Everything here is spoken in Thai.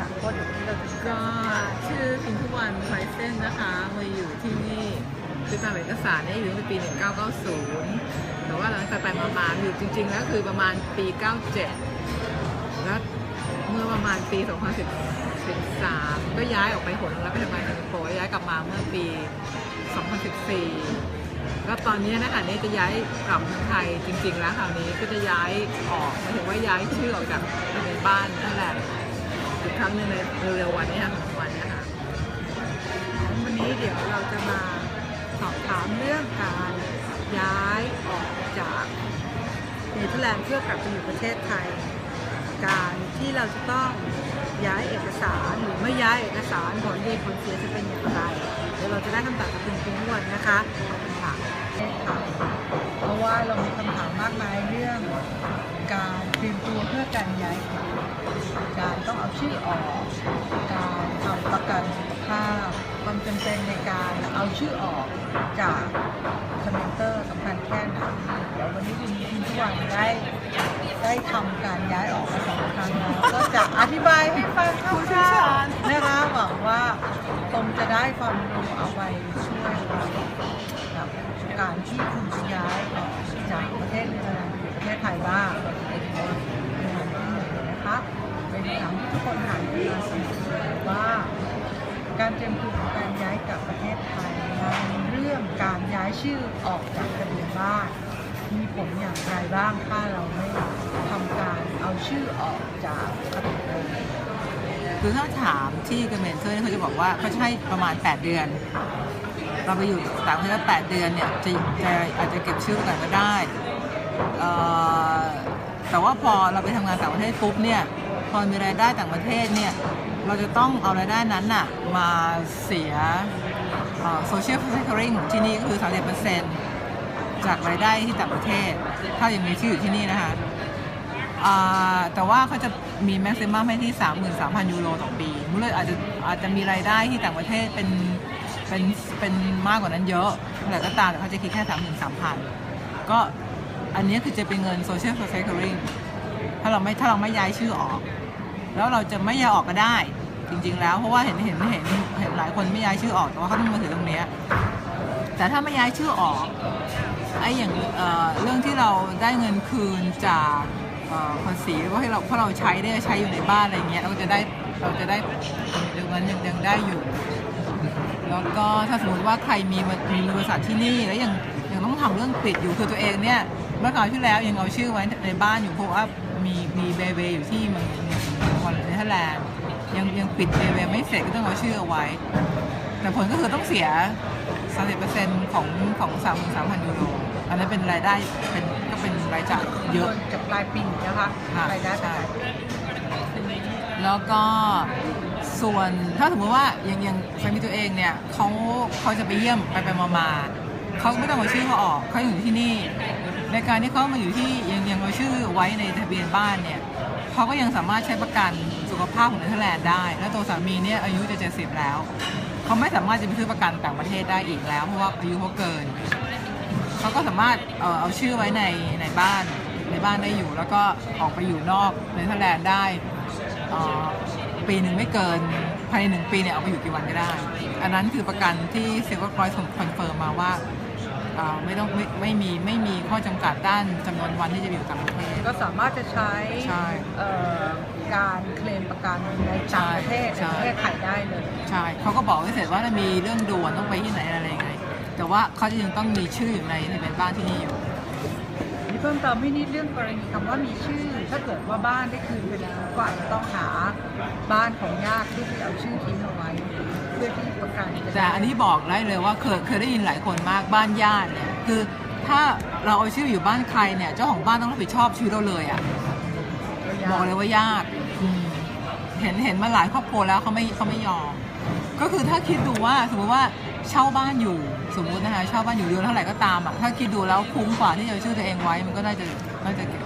่ะก็เดี๋ยวเราจะก็ชื่อพินทุวันไพรเส้นนะคะมาอยู่ที่นี่คือตามเอกสารเนี่ยอยู่ในปี 1990 แต่ว่าหลังจากไปประมาณอยู่จริงๆแล้วคือประมาณปี 97 แล้วเมื่อประมาณปี 2013 ก็ย้ายออกไปหนแล้วไปทำงานสิงคโปร์ย้ายกลับมาเมื่อปี 2014ก็ตอนนี้นะคะนี่จะย้ายกลับมืไทยจริง ๆ แล้วคราวนี้ก็จะย้ายออกหมายถึงว่าย้ายชื่อออกจากในบ้านนั่นแหละ อีกครั้งหนึงในเร็วๆวันนี้ค่ะวันนี้ค่ะวันนี้เดี๋ยวเราจะมาสอบถามเรื่องการย้ายออกจากเนเธอร์แลนด์เพื่อกลับไปอยู่ประเทศไทย การที่เราจะต้องย้ายเอกสารหรือไม่ย้ายเอกสารผลดีผลเสียจะเป็นอย่างไรเดี๋ยวเราจะได้คำตอบจากคุณคุณทุกวันนะคะขอบคุณค่ะเพราะว่าเรามีคำถามมากมายเรื่องการ เตรียมตัวเพื่อการย้ายกลับการต้องเอาชื่อออก การทำประกันสุขภาพความจำเป็นในการเอาชื่อออกจากคอมพิวเตอร์สำคัญแค่ไหนเดี๋ยววันนี้คุณคุณทุกวันได้ได้ทำการย้ายออกมาสองครั้งแล้วก็จะอธิบายให้ฟังคร่าวๆนะคะหวังว่าคงจะได้ความรู้เอาไปช่วยกับการที่คุณจะย้ายออกจากประเทศนเธอร์แลนด์ไปอยู่ประเทศไทยบ้างเป็นคำถามที่หนึ่งนะคะ เป็นคำถามที่ทุกคนถามกันมาเสมอว่า การเตรียมตัวของการย้ายกลับประเทศไทยในเรื่องการย้ายชื่อออกจากทะเบียนบ้านมีผลอย่างไรบ้างถ้าเราไม่ทำการเอาชื่อออกจากคอมพิวเตอร์คือถ้าถามที่กระเมนเซอร์เขาจะบอกว่าเขาให้ประมาณ 8 เดือนเราไปอยู่ต่างประเทศแล้ว8เดือนเนี่ยจะจะอาจจะเก็บชื่อกันก็ได้แต่ว่าพอเราไปทำงานต่างประเทศปุ๊บเนี่ย พอมีรายได้ต่างประเทศเนี่ยเราจะต้องเอารายได้นั้นน่ะมาเสียโซเชียลเซค u ริงของที่นี่ก็คือ 30%จากรายได้ที่ต่างประเทศ ถ้ายังมีชื่ออยู่ที่นี่นะคะแต่ว่าเขาจะมีแม็กซิมัมให้ที่ 33,000 ยูโรต่อปีมุเลยอาจจะอาจจะมีรายได้ที่ต่างประเทศเป็นเป็นเป็นมากกว่านั้นเยอะแต่ก็ตามแต่เขาจะคิดแค่ 33,000 ก็อันนี้คือจะเป็นเงิน Social Securing ถ้าเราไม่ถ้าเราไม่ย้ายชื่อออก แล้วเราจะไม่ย้ายออกก็ได้ จริง ๆ แล้วเพราะว่าเห็นเห็นเห็นเห็นหลายคนไม่ย้ายชื่อออกแต่ว่าเขาต้องมาถือตรงนี้แต่ถ้าไม่ย้ายชื่อออกไอ้อย่างเเรื่องที่เราได้เงินคืนจากภาษีว่าให้เราเพราะเราใช้ได้ใช้อยู่ในบ้านอะไรเงี้ยเราก็จะได้เราจะได้เรื่องนั้นยังยังได้อยู่ แล้วก็ถ้าสมมติว่าใครมีมีบริษัทที่นี่แล้วยังยังต้องทำเรื่องปิดอยู่คือตัวเองเนี่ยเมื่อคราวที่แล้วยังเอาชื่อไว้ในบ้านอยู่เพราะว่า มีมีเบเบอยู่ที่เมืองคอนเนเธอร์แลนด์ยังยังปิดเบเบไม่เสร็จก็ต้องเอาชื่อเอาไว้ แต่ผลก็คือต้องเสีย 30%ของของ33,000ยูโรอันนั้นเป็นรายได้เป็นก็เป็นรายจ่ายเยอะจากปลายปีนะคะค่ะรายได้ใช่ปลายปีแล้วก็ส่วนถ้าสมมติว่าอย่างอย่างแฟนมีตัวเองเนี่ยเขาเขาจะไปเยี่ยมไปไปมามา เขาไม่ต้องเอาชื่อเขาออกเขาอยู่ที่นี่ ในการที่เขามาอยู่ที่ยังยังเอาชื่อไว้ในทะเบียนบ้านเนี่ยเขาก็ยังสามารถใช้ประกันสุขภาพของเนเธอร์แลนด์ได้ แล้วตัวสามีเนี่ยอายุจะ70แล้วเขาไม่สามารถจะไปซื้อประกันต่างประเทศได้อีกแล้วเพราะว่าอายุเขาเกินเขาก็สามารถเอาชื่อไว้ในในบ้านในบ้านได้อยู่ แล้วก็ออกไปอยู่นอกเนเธอร์แลนด์ได้ปีหนึ่งไม่เกินภายในหนึ่งปีเนี่ยเอาไปอยู่กี่วันก็ได้ อันนั้นคือประกันที่เซ v ร์คอยส์คอนเฟิร์มมาว่า เอ่อไม่ต้องไม่ไม่มีไม่มีข้อจำกัดด้านจำนวนวันที่จะไปอยู่ต่างประเทศ ก็สามารถจะใช้ใช่เอ่อการเคลมประกันในต่างประเทศใช่ ในประเทศไทยได้เลย ใช่เขาก็บอกไว้เสร็จว่าถ้ามีเรื่องด่วนต้องไปที่ไหนอะไรยังไง แต่ว่าเขาจะยังต้องมีชื่ออยู่ในทะเบียนบ้านที่นี่อยู่ นี่เพิ่มเติมให้นิดเรื่องกรณีคำว่ามีชื่อ ถ้าเกิดว่าบ้านได้คืนไปแล้วก็อาจจะต้องหาบ้านของญาติที่ที่เอาชื่อทิ้งเอาไว้ เพื่อที่ประกันจะแต่อันนี้บอกได้เลยว่าเคยเคยได้ยินหลายคนมากบ้านญาติเนี่ยคือถ้าเราเอาชื่ออยู่บ้านใครเนี่ยเจ้าของบ้านต้องรับผิดชอบชีวิตเราเลยอะ่ะบอกเลยว่ายากอืมเห็นเห็นมาหลายครอบครัวแล้วเขาไม่เขาไม่ยอม ก็คือถ้าคิดดูว่าสมมติว่าเช่าบ้านอยู่สมมุตินะคะเช่าบ้านอยู่เดือนเท่าไหร่ก็ตามอะ่ะถ้าคิดดูแล้วคุ้มกว่าที่จะเอาชื่อตัวเองไว้มันก็น่าจะน่าจะเก็บ